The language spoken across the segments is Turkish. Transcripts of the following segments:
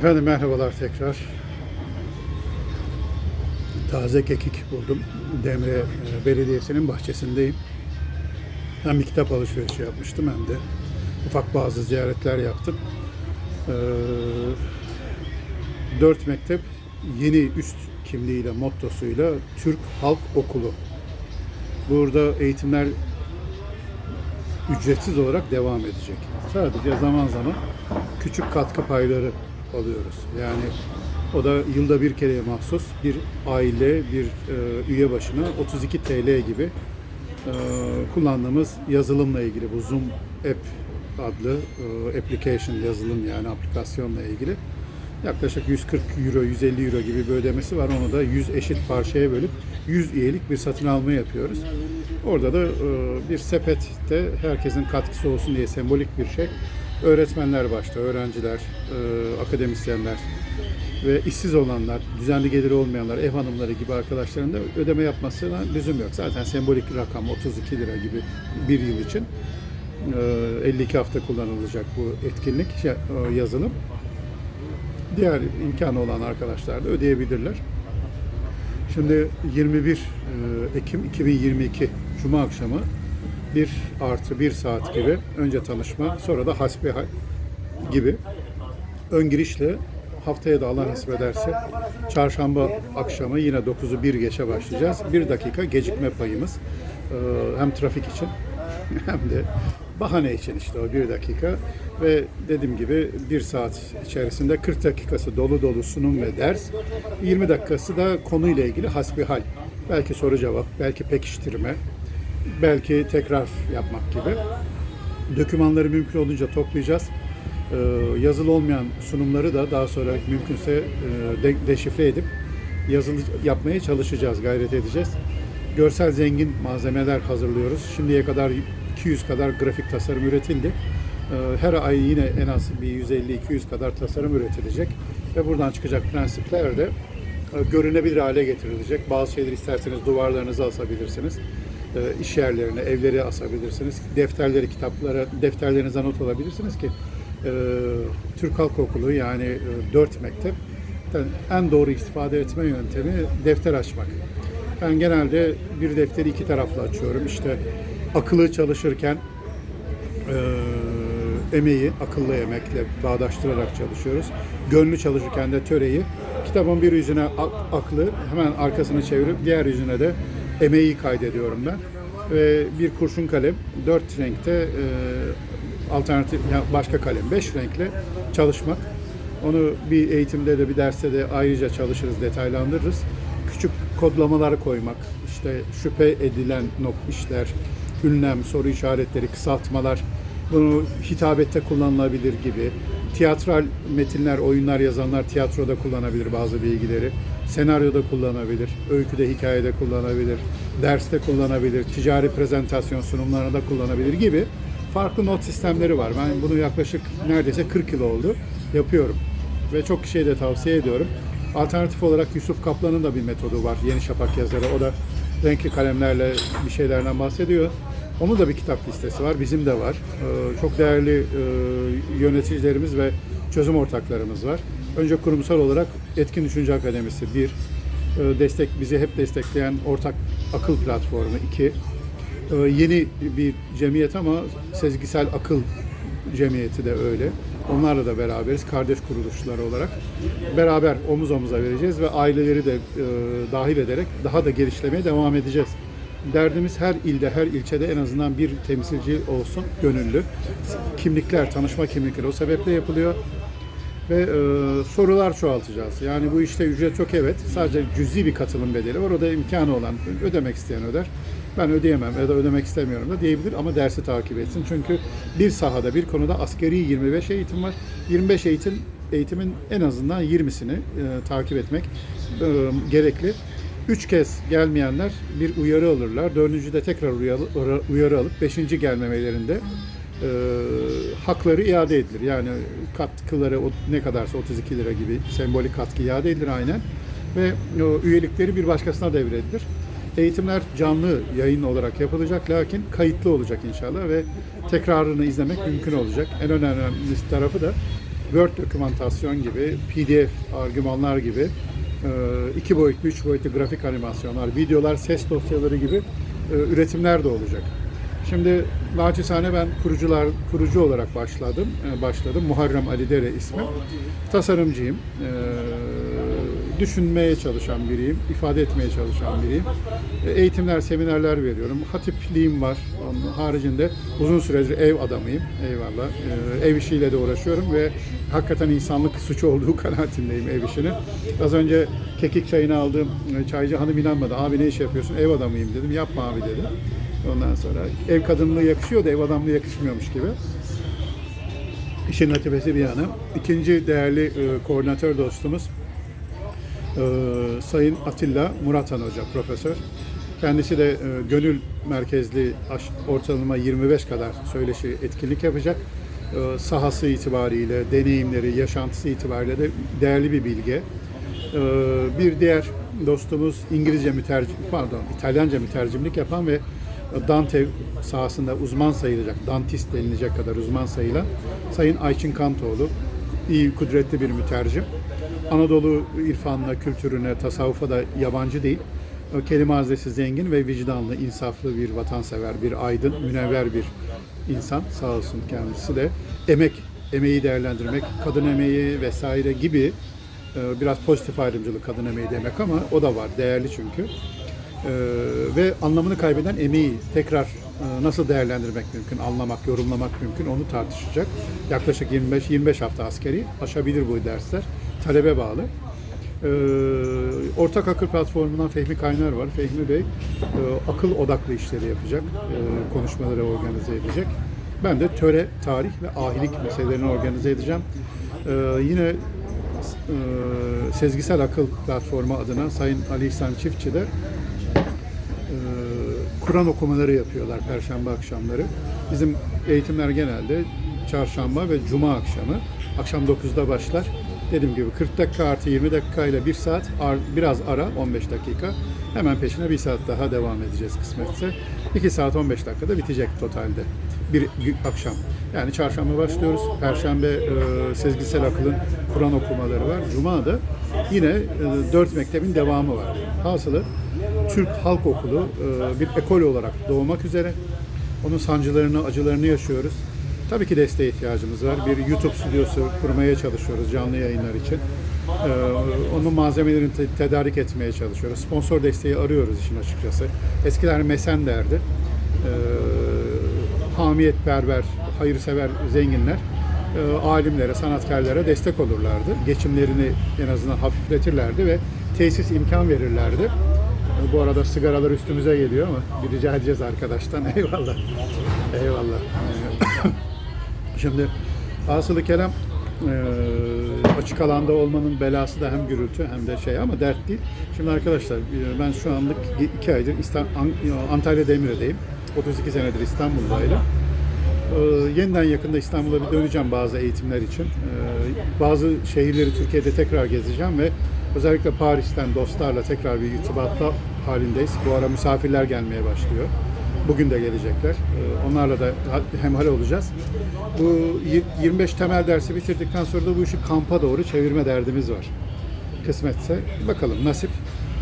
Efendim merhabalar tekrar. Taze kekik buldum. Demre e, Belediyesi'nin bahçesindeyim. Hem bir kitap alışverişi yapmıştım hem de ufak bazı ziyaretler yaptım. Ee, dört mektep yeni üst kimliğiyle, mottosuyla Türk Halk Okulu. Burada eğitimler ücretsiz olarak devam edecek. Sadece zaman zaman küçük katkı payları alıyoruz. Yani o da yılda bir kereye mahsus bir aile, bir e, üye başına 32 TL gibi e, kullandığımız yazılımla ilgili bu Zoom App adlı e, application yazılım yani aplikasyonla ilgili yaklaşık 140 euro, 150 euro gibi bir ödemesi var. Onu da 100 eşit parçaya bölüp 100 üyelik bir satın alma yapıyoruz. Orada da e, bir sepette herkesin katkısı olsun diye sembolik bir şey. Öğretmenler başta, öğrenciler, e, akademisyenler ve işsiz olanlar, düzenli geliri olmayanlar, ev hanımları gibi arkadaşların da ödeme yapmasına lüzum yok. Zaten sembolik rakam 32 lira gibi bir yıl için. E, 52 hafta kullanılacak bu etkinlik, e, yazılım. Diğer imkanı olan arkadaşlar da ödeyebilirler. Şimdi 21 e, Ekim 2022 Cuma akşamı 1 artı 1 saat gibi önce tanışma sonra da hasbihal gibi. Ön girişle haftaya da Allah nasip ederse çarşamba akşamı yine 9'u 1 geçe başlayacağız. 1 dakika gecikme payımız hem trafik için hem de bahane için işte o bir dakika. Ve dediğim gibi bir saat içerisinde 40 dakikası dolu dolu sunum ve ders 20 dakikası da konuyla ilgili hasbihal. Belki soru cevap belki pekiştirme belki tekrar yapmak gibi dokümanları mümkün olunca toplayacağız Ee, yazılı olmayan sunumları da daha sonra mümkünse e, de- deşifre edip yazılı yapmaya çalışacağız gayret edeceğiz görsel zengin malzemeler hazırlıyoruz. Şimdiye kadar 200 kadar grafik tasarım üretildi. Ee, Her ay yine en az bir 150-200 kadar tasarım üretilecek ve buradan çıkacak prensipler de e, görünebilir hale getirilecek. Bazı şeyleri isterseniz duvarlarınıza asabilirsiniz. Ee, iş yerlerine, evleri asabilirsiniz. Defterleri, kitaplara, defterlerinize not alabilirsiniz ki e, Türk Halk Okulu yani e, 4 mektep en doğru istifade etme yöntemi defter açmak. Ben genelde bir defteri iki taraflı açıyorum. İşte akıllı çalışırken e, emeği akıllı emekle bağdaştırarak çalışıyoruz. Gönlü çalışırken de töreyi kitabın bir yüzüne ak- aklı hemen arkasını çevirip diğer yüzüne de emeği kaydediyorum ben. Ve bir kurşun kalem dört renkte e, alternatif yani başka kalem beş renkle çalışmak. Onu bir eğitimde de bir derste de ayrıca çalışırız, detaylandırırız. Küçük kodlamalar koymak, işte şüphe edilen nok işler, ünlem, soru işaretleri, kısaltmalar, bunu hitabette kullanılabilir gibi. Tiyatral metinler, oyunlar yazanlar tiyatroda kullanabilir bazı bilgileri. Senaryoda kullanabilir, öyküde, hikayede kullanabilir, derste kullanabilir, ticari prezentasyon sunumlarında da kullanabilir gibi farklı not sistemleri var. Ben bunu yaklaşık neredeyse 40 yıl oldu yapıyorum ve çok kişiye de tavsiye ediyorum. Alternatif olarak Yusuf Kaplan'ın da bir metodu var. Yeni Şafak yazarı. O da renkli kalemlerle bir şeylerden bahsediyor. Onun da bir kitap listesi var. Bizim de var. Ee, çok değerli e, yöneticilerimiz ve çözüm ortaklarımız var. Önce kurumsal olarak Etkin Düşünce Akademisi bir, e, destek bizi hep destekleyen ortak akıl platformu iki, e, yeni bir cemiyet ama sezgisel akıl cemiyeti de öyle. Onlarla da beraberiz kardeş kuruluşlar olarak. Beraber omuz omuza vereceğiz ve aileleri de e, dahil ederek daha da gelişlemeye devam edeceğiz. Derdimiz her ilde, her ilçede en azından bir temsilci olsun, gönüllü. Kimlikler, tanışma kimlikleri o sebeple yapılıyor ve e, sorular çoğaltacağız. Yani bu işte ücret çok evet. Sadece cüzi bir katılım bedeli var. O da imkanı olan ödemek isteyen öder. Ben ödeyemem ya da ödemek istemiyorum da diyebilir ama dersi takip etsin. Çünkü bir sahada, bir konuda askeri 25 eğitim var. 25 eğitim eğitimin en azından 20'sini e, takip etmek e, gerekli. Üç kez gelmeyenler bir uyarı alırlar. Dördüncüde tekrar uyarı, uyarı alıp beşinci gelmemelerinde e, hakları iade edilir. Yani katkıları ne kadarsa 32 lira gibi sembolik katkı iade edilir aynen. Ve o üyelikleri bir başkasına devredilir. Eğitimler canlı yayın olarak yapılacak lakin kayıtlı olacak inşallah ve tekrarını izlemek mümkün olacak. En önemli tarafı da Word dokümantasyon gibi, PDF argümanlar gibi, e, iki boyutlu, üç boyutlu grafik animasyonlar, videolar, ses dosyaları gibi e, üretimler de olacak. Şimdi naçizane ben kurucular kurucu olarak başladım. E, başladım. Muharrem Ali Dere ismi. Tasarımcıyım. E, düşünmeye çalışan biriyim. ifade etmeye çalışan biriyim. E, eğitimler, seminerler veriyorum. Hatipliğim var. Onun haricinde uzun süredir ev adamıyım. Eyvallah. E, ev işiyle de uğraşıyorum ve hakikaten insanlık suçu olduğu kanaatindeyim ev işinin. Az önce kekik çayını aldığım e, çaycı hanım inanmadı. Abi ne iş yapıyorsun? Ev adamıyım dedim. Yapma abi dedi. Ondan sonra ev kadınlığı yakışıyor da ev adamlığı yakışmıyormuş gibi. İşin latifesi bir yana. İkinci değerli e, koordinatör dostumuz e, Sayın Atilla Muratan Hoca, profesör. Kendisi de e, gönül merkezli ortalama 25 kadar söyleşi etkinlik yapacak. E, sahası itibariyle, deneyimleri, yaşantısı itibariyle de değerli bir bilge. E, bir diğer dostumuz İngilizce mütercim, pardon İtalyanca mütercimlik yapan ve Dante sahasında uzman sayılacak, dantist denilecek kadar uzman sayılan Sayın Ayçin Kantoğlu. iyi, kudretli bir mütercim. Anadolu irfanına, kültürüne, tasavvufa da yabancı değil. Kelime haznesi zengin ve vicdanlı, insaflı bir vatansever, bir aydın, münevver bir insan. Sağ olsun kendisi de. Emek, emeği değerlendirmek, kadın emeği vesaire gibi e, biraz pozitif ayrımcılık kadın emeği demek ama o da var. Değerli çünkü. Ee, ve anlamını kaybeden emeği tekrar e, nasıl değerlendirmek mümkün, anlamak, yorumlamak mümkün onu tartışacak. Yaklaşık 25-25 hafta askeri aşabilir bu dersler. Talebe bağlı. Ee, Ortak Akıl Platformu'ndan Fehmi Kaynar var. Fehmi Bey e, akıl odaklı işleri yapacak, e, konuşmaları organize edecek. Ben de töre, tarih ve ahilik meselelerini organize edeceğim. Ee, yine Sezgisel Akıl Platformu adına Sayın Ali İhsan Çiftçi de Kur'an okumaları yapıyorlar Perşembe akşamları. Bizim eğitimler genelde çarşamba ve cuma akşamı. Akşam 9'da başlar. Dediğim gibi 40 dakika artı 20 dakika ile 1 saat biraz ara 15 dakika. Hemen peşine 1 saat daha devam edeceğiz kısmetse. 2 saat 15 dakikada bitecek totalde bir akşam. Yani çarşamba başlıyoruz. Perşembe e, sezgisel akılın Kur'an okumaları var. Cuma da yine e, dört mektebin devamı var. Hasılı Türk Halk Okulu e, bir ekol olarak doğmak üzere. Onun sancılarını, acılarını yaşıyoruz. Tabii ki desteğe ihtiyacımız var. Bir YouTube stüdyosu kurmaya çalışıyoruz canlı yayınlar için. Ee, onun malzemelerini te- tedarik etmeye çalışıyoruz. Sponsor desteği arıyoruz işin açıkçası. Eskiler mesen derdi. Ee, hamiyetperver, hayırsever zenginler e, alimlere, sanatkarlara destek olurlardı. Geçimlerini en azından hafifletirlerdi ve tesis imkan verirlerdi. Bu arada sigaralar üstümüze geliyor ama bir rica edeceğiz arkadaştan. Eyvallah. Eyvallah. Şimdi hasılı kelam e, açık alanda olmanın belası da hem gürültü hem de şey ama dert değil. Şimdi arkadaşlar e, ben şu anlık iki aydır Antalya Demire'deyim. 32 senedir İstanbul'dayım. Ee, yeniden yakında İstanbul'a bir döneceğim bazı eğitimler için. Ee, bazı şehirleri Türkiye'de tekrar gezeceğim ve özellikle Paris'ten dostlarla tekrar bir irtibatta halindeyiz. Bu ara misafirler gelmeye başlıyor. Bugün de gelecekler. Ee, onlarla da ha- hemhal olacağız. Bu y- 25 temel dersi bitirdikten sonra da bu işi kampa doğru çevirme derdimiz var. Kısmetse bakalım nasip.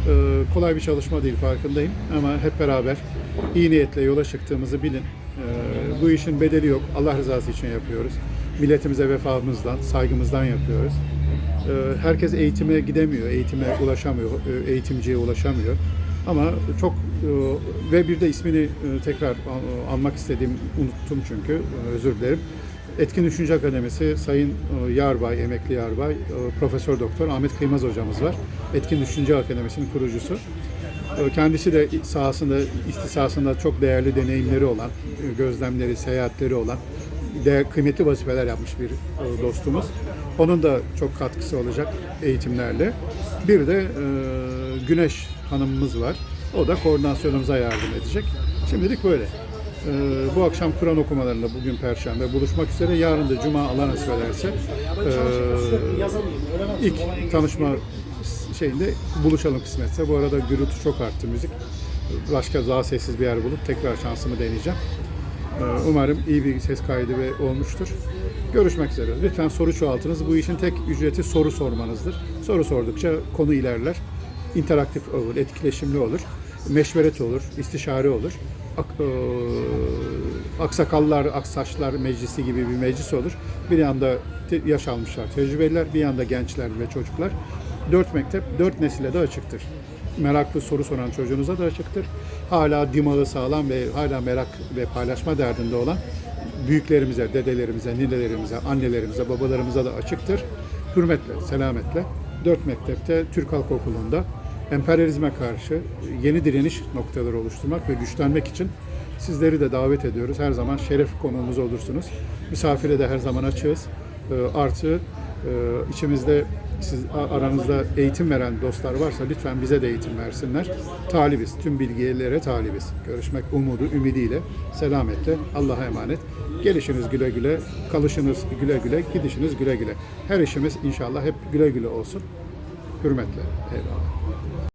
Ee, kolay bir çalışma değil farkındayım ama hep beraber iyi niyetle yola çıktığımızı bilin. Ee, bu işin bedeli yok. Allah rızası için yapıyoruz. Milletimize vefamızdan, saygımızdan yapıyoruz. Herkes eğitime gidemiyor, eğitime ulaşamıyor, e, eğitimciye ulaşamıyor. Ama çok e, ve bir de ismini e, tekrar a- almak istediğim unuttum çünkü e, özür dilerim. Etkin Düşünce Akademisi Sayın e, Yarbay, emekli Yarbay, e, Profesör Doktor Ahmet Kıymaz hocamız var. Etkin Düşünce Akademisi'nin kurucusu. E, Kendisi de sahasında, istisasında çok değerli deneyimleri olan, e, gözlemleri, seyahatleri olan, değer, kıymetli vazifeler yapmış bir e, dostumuz. Onun da çok katkısı olacak eğitimlerle. Bir de e, Güneş hanımımız var. O da koordinasyonumuza yardım edecek. Şimdilik böyle. E, bu akşam Kur'an okumalarında bugün Perşembe buluşmak üzere. Yarın da Cuma Allah nasip ederse e, ilk tanışma şeyinde buluşalım kısmetse. Bu arada gürültü çok arttı müzik. Başka daha sessiz bir yer bulup tekrar şansımı deneyeceğim. Ee, Umarım iyi bir ses kaydı ve olmuştur. Görüşmek üzere. Lütfen soru çoğaltınız. Bu işin tek ücreti soru sormanızdır. Soru sordukça konu ilerler. İnteraktif olur, etkileşimli olur. Meşveret olur, istişare olur. Ak, eee, aksakallar, aksaçlar meclisi gibi bir meclis olur. Bir yanda te- yaş almışlar, tecrübeliler, bir yanda gençler ve çocuklar. Dört mektep, dört nesile de açıktır. Meraklı soru soran çocuğunuza da açıktır. Hala dimağı sağlam ve hala merak ve paylaşma derdinde olan büyüklerimize, dedelerimize, ninelerimize, annelerimize, babalarımıza da açıktır. Hürmetle, selametle. Dört mektepte Türk Halk Okulu'nda emperyalizme karşı yeni direniş noktaları oluşturmak ve güçlenmek için sizleri de davet ediyoruz. Her zaman şeref konuğumuz olursunuz. Misafire de her zaman açığız. Ee, Artı e, içimizde siz aranızda eğitim veren dostlar varsa lütfen bize de eğitim versinler. Talibiz. Tüm bilgilere talibiz. Görüşmek umudu, ümidiyle, selametle. Allah'a emanet. Gelişiniz güle güle, kalışınız güle güle, gidişiniz güle güle. Her işimiz inşallah hep güle güle olsun. Hürmetle. Eyvallah.